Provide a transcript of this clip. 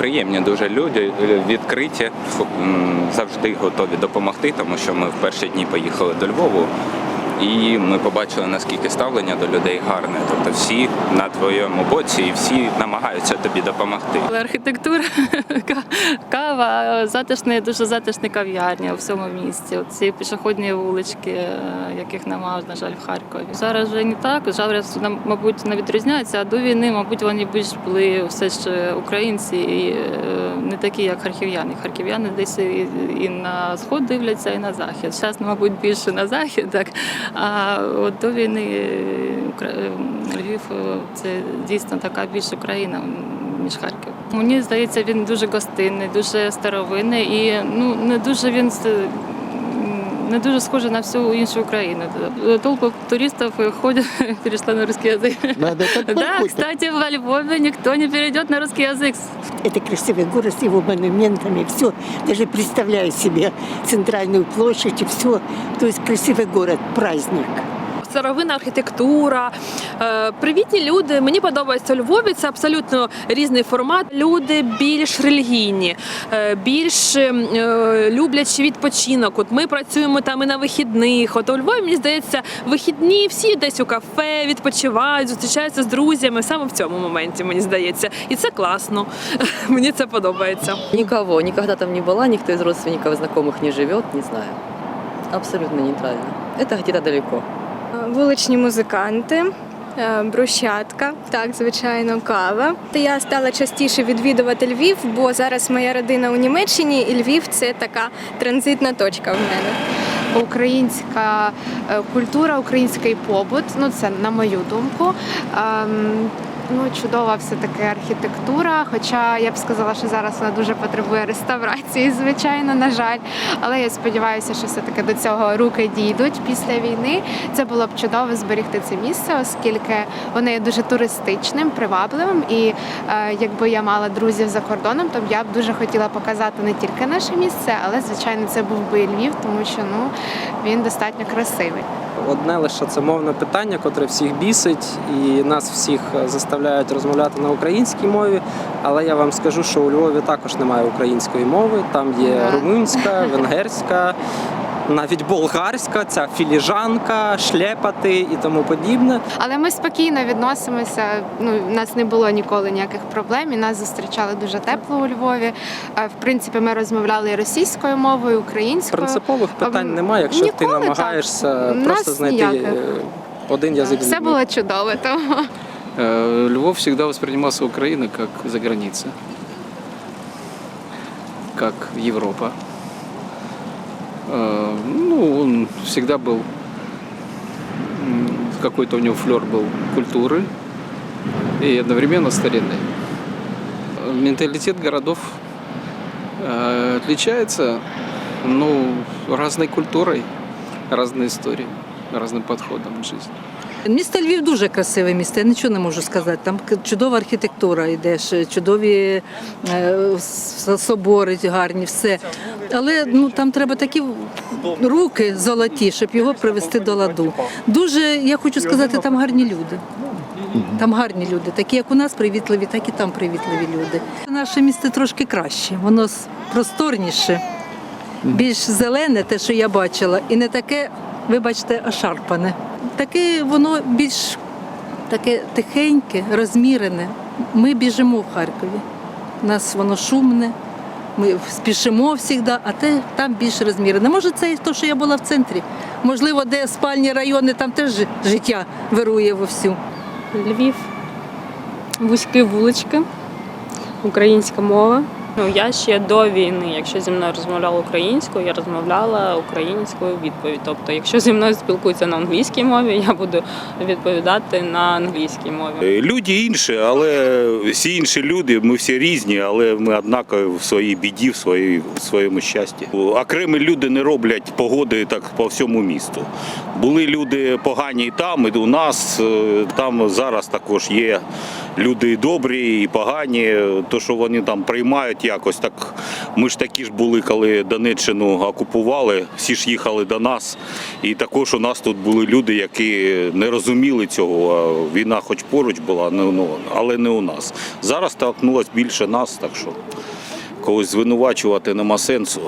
приємні дуже люди, відкриті, завжди готові допомогти, тому що ми в перші дні поїхали до Львову. І ми побачили, наскільки ставлення до людей гарне. Тобто всі на твоєму боці і всі намагаються тобі допомогти. Архітектура, кава, затишні, дуже затишні кав'ярні у всьому місті. Ці пішохідні вулички, е, яких немає, на жаль, в Харкові. Зараз вже не так. Зараз, мабуть, не відрізняються, а до війни, мабуть, вони більш були все ще українці і е, не такі, як харків'яни. Харків'яни десь і, і на сход дивляться, і на захід. Зараз, мабуть, більше на захід, так. А от до війни е, е, Львів е, це дійсно така більш Україна ніж Харків. Мені здається, він дуже гостинний, дуже старовинний і ну не дуже він не дуже схожий на всю іншу Україну. Толпы туристов ходят, перешла на русский язык. Надо так Да, проходит. кстати, во Львове никто не перейдет на русский язык. Это красивый город с его монументами, все. Даже представляю себе центральную площадь и все. То есть красивый город, праздник. старовинна архітектура, е, привітні люди. Мені подобається у Львові. Це абсолютно різний формат. Люди більш релігійні, е, більш е, люблячи відпочинок. От ми працюємо там і на вихідних. От у Львові мені здається, вихідні всі десь у кафе відпочивають, зустрічаються з друзями. Саме в цьому моменті мені здається, і це класно. Мені це подобається. Никого, никогда там не была, никто из родственников и знакомых не живет, не знаю. Абсолютно нейтрально. Это где-то далеко. Вуличні музиканти, е, брусчатка, так, звичайно, кава. Я стала частіше відвідувати Львів, бо зараз моя родина у Німеччині, і Львів це така транзитна точка в мене. українська е, культура, український побут. Ну це на мою думку. Ну, чудова все-таки архітектура. Хоча я б сказала, що зараз вона дуже потребує реставрації, звичайно, на жаль. Але я сподіваюся, що все-таки до цього руки дійдуть після війни. Це було б чудово зберегти це місце, оскільки воно є дуже туристичним, привабливим. І е, якби я мала друзів за кордоном, то я б дуже хотіла показати не тільки наше місце, але звичайно це був би Львів, тому що ну він достатньо красивий. Одне лише це мовне питання, котре всіх бісить, і нас всіх заставляють розмовляти на українській мові. Але я вам скажу, що у Львові також немає української мови. Там є румунська, венгерська, навіть болгарська, ця філіжанка, шлепати і тому подібне. Але ми спокійно відносимося. Ну, у нас не було ніколи ніяких проблем. І нас зустрічали дуже тепло у Львові. Е, В принципі, ми розмовляли російською мовою, українською. Принципових питань Ем, немає, якщо ти ніколи так. намагаєшся Нас просто знайти ніяких. е, один язик. Все було чудово. Тому Э, Львов всегда воспринимался Украиной как за граница, как Европа. Э, Ну, он всегда был, м, какой-то у него флер был культуры и одновременно старины. Э, Менталитет городов э, отличается, ну, разной культурой, разной историей, разным подходом к жизни. Місто Львів дуже красиве місто, я нічого не можу сказати. Там к- чудова архітектура йдеш, чудові е, с- собори гарні, все. Але ну, там треба такі руки золоті, щоб його привести до ладу. Дуже, я хочу сказати, там гарні люди. Там гарні люди, такі як у нас привітливі, так і там привітливі люди. Наше місто трошки краще, воно просторніше, більш зелене, те, що я бачила, і не таке, вибачте, ошарпане. Таке воно більш таке тихеньке, розмірене. Ми біжимо в Харкові. У нас воно шумне, ми спішимо завжди, а те там більш розмірено. Може, це і те, що я була в центрі. Можливо, де спальні райони, там теж життя вирує вовсю. Львів, вузькі вулички, українська мова. Ну, я ще до війни, якщо зі мною розмовляла українською, я розмовляла українською відповідь. Тобто, якщо зі мною спілкуються на англійській мові, я буду відповідати на англійській мові. Е, Люди інші, але всі інші люди, ми всі різні, але ми однакові в своїй біді, в своїй в своєму щасті. Окремі люди не роблять погоди так по всьому місту. Були люди погані і там, і у нас е, там зараз також є люди і добрі, і погані. То, що вони там приймають якось, так ми ж такі ж були, коли Донеччину окупували, всі ж їхали до нас. І також у нас тут були люди, які не розуміли цього. Війна хоч поруч була, ну, але не у нас. Зараз столкнулось більше нас, так що когось звинувачувати нема сенсу.